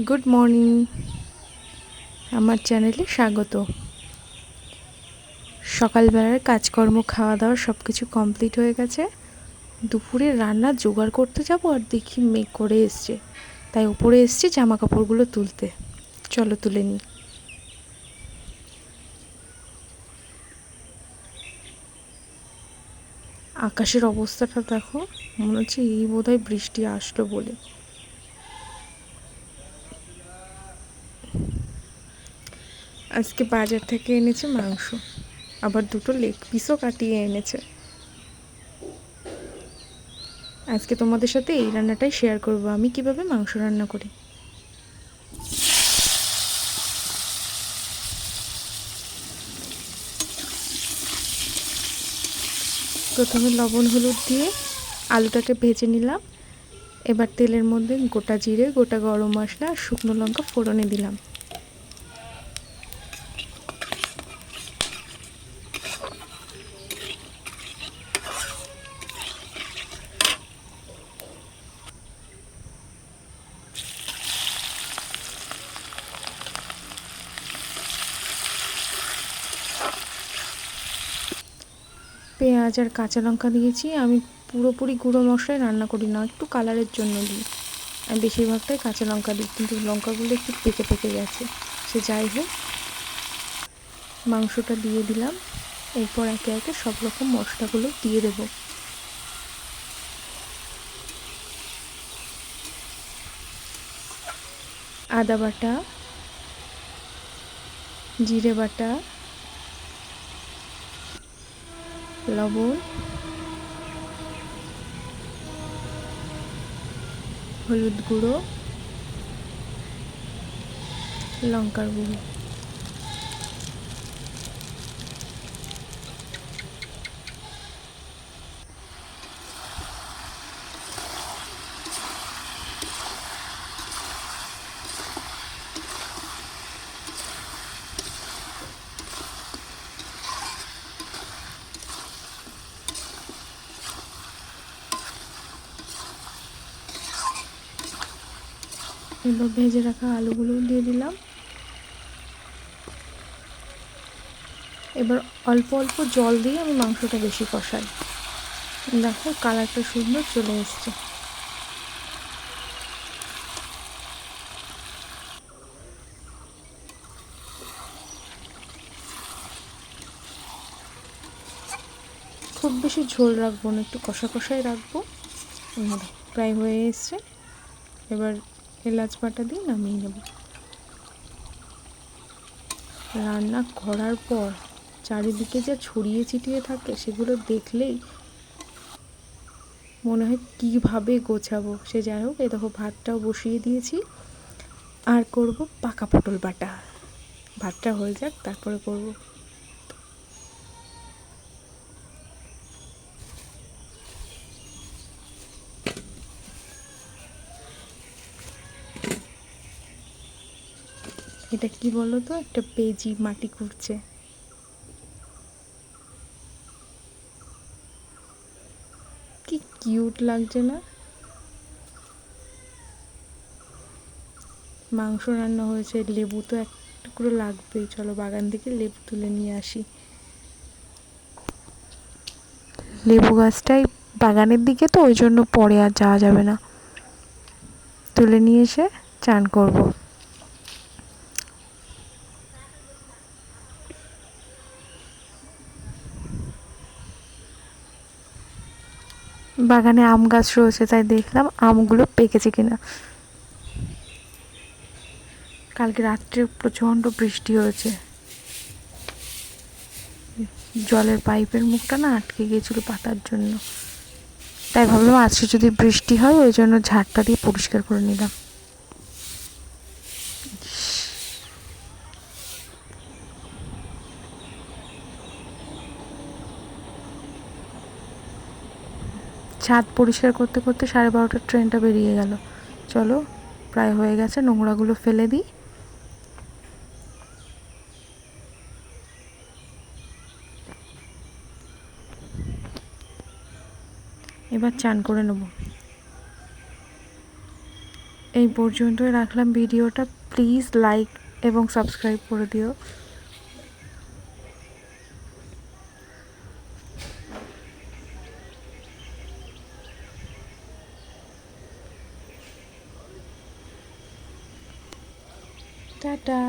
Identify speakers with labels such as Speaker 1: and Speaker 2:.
Speaker 1: Good morning আমার চ্যানেলে স্বাগত। সকালবেলার কাজকর্ম খাওয়া দাওয়া সব কিছু কমপ্লিট হয়ে গেছে। দুপুরে রান্না জোগাড় করতে যাব আর দেখি মেঘ করে এসছে। তাই উপরে এসছি জামা কাপড়গুলো তুলতে। চলো তুলে নিই। আকাশের অবস্থাটা দেখো, মনে হচ্ছে এই বোধহয় বৃষ্টি আসলো বলে। আজকে বাজার থেকে এনেছে মাংস। আবার দুটো লেগ পিসও কাটিয়ে এনেছে। আজকে তোমাদের সাথে এই রান্নাটাই শেয়ার করব। আমি কীভাবে মাংস রান্না করি? প্রথমে লবণ, হলুদ দিয়ে আলুটাকে ভেজে নিলাম। এবার তেলের মধ্যে গোটা জিরে, গোটা গরম মশলা আর শুকনো লঙ্কা ফোড়নে দিলাম। পেঁয়াজ আর কাঁচা লঙ্কা দিয়েছি। আমি পুরোপুরি গুঁড়ো মশলায় রান্না করি না, একটু কালারের জন্য দিই। আমি বেশিরভাগটাই কাঁচা লঙ্কা দিই, কিন্তু লঙ্কাগুলো একটু পেকে পেকে গেছে। সে যাই হোক, মাংসটা দিয়ে দিলাম। এরপর একে একে সব রকম মশলাগুলো দিয়ে দেব। আদা বাটা, জিরে বাটা লবণ হলুদ গুঁড়ো লঙ্কার গুঁড়ো। এবার ভেজে রাখা আলুগুলো দিয়ে দিলাম। এবার অল্প অল্প জল দিয়ে আমি মাংসটা বেশি কষাই। দেখো কালারটা সুন্দর চলে এসছে। খুব বেশি ঝোল রাখব না, একটু কষা কষাই রাখব। প্রায় হয়ে এসছে। এবার এলাচ বাটা দিয়ে নামিয়ে নেব। রান্না করার পর চারিদিকে যা ছড়িয়ে ছিটিয়ে থাকে সেগুলো দেখলেই মনে হয় কীভাবে গোছাবো। সে যাই হোক এ দেখো ভাতটাও বসিয়ে দিয়েছি। আর করব পাকা পটল বাটা। ভাতটা হয়ে যাক, তারপরে করব এটা কি বলো তো একটা পেজি মাটি করছে কি কিউট লাগছে না? মাংস রান্না হয়েছে, লেবু তো এক টুকরো লাগবেই। চলো বাগান থেকে লেবু তুলে নিয়ে আসি। লেবু গাছটাই বাগানের দিকে তো, ওই জন্য পরে আর যাওয়া যাবে না। তুলে নিয়ে এসে চান করব। বাগানে আম গাছ রয়েছে, তাই দেখলাম আমগুলো পেকেছে কিনা। কালকে রাত্রে প্রচণ্ড বৃষ্টি হয়েছে। জলের পাইপের মুখটা না আটকে গিয়েছিল পাতার জন্য। তাই ভাবলাম আজকে যদি বৃষ্টি হয়, ওই জন্য ঝাড়টা দিয়ে পরিষ্কার করে নিলাম। ছাদ পরিষ্কার করতে করতে সাড়ে বারোটার ট্রেনটা বেরিয়ে গেল। চলো, প্রায় হয়ে গেছে, নোংরাগুলো ফেলে দিই। এবার চান করে নেব। এই পর্যন্তই রাখলাম ভিডিওটা। প্লিজ লাইক এবং সাবস্ক্রাইব করে দিও। টাটা।